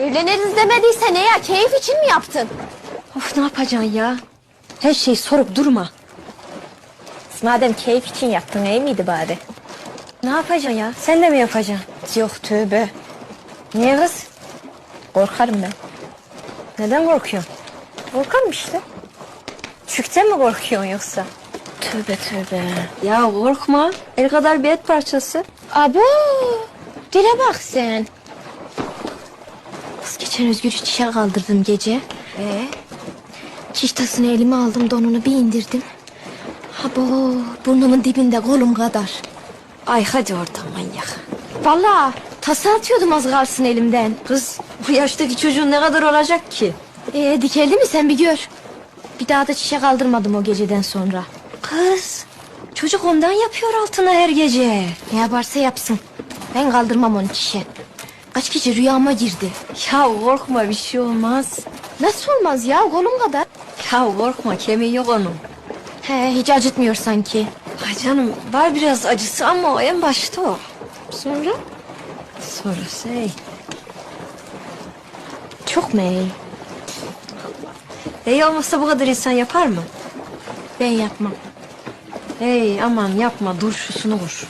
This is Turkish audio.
Evleniriz demediyse ne ya? Keyif için mi yaptın? Of ne yapacaksın ya? Her şeyi sorup durma. Madem keyif için yaptın iyi miydi bari? Ne yapacaksın ya? Sen de mi yapacaksın? Yok tövbe. Niye kız? Korkarım ben. Neden korkuyorsun? Korkarım işte. Çükten mi korkuyorsun yoksa? Tövbe tövbe. Ya korkma. El kadar bir et parçası. Abo. Dile bak sen. Geçen Özgür çişe kaldırdım gece. Ee? Çiş tasını elime aldım donunu bir indirdim. Abo burnumun dibinde kolum kadar. Ay hadi oradan manyak. Vallahi tası atıyordum az kalsın elimden. Kız bu yaştaki çocuğun ne kadar olacak ki? Ee, dikeldi mi sen bir gör. Bir daha da çişe kaldırmadım o geceden sonra. Kız çocuk ondan yapıyor altına her gece. Ne yaparsa yapsın. Ben kaldırmam onu çişe. Kaç gece rüyama girdi. Ya korkma bir şey olmaz. Nasıl olmaz ya kolum kadar. Ya korkma kemiği yok onun. He hiç acıtmıyor sanki. Ay canım var biraz acısı ama o en başta o. Sonra? Sonra şey. Çok mu iyi? İyi olmasa bu kadar insan yapar mı? Ben yapmam. Hey aman yapma dur şusunu vur.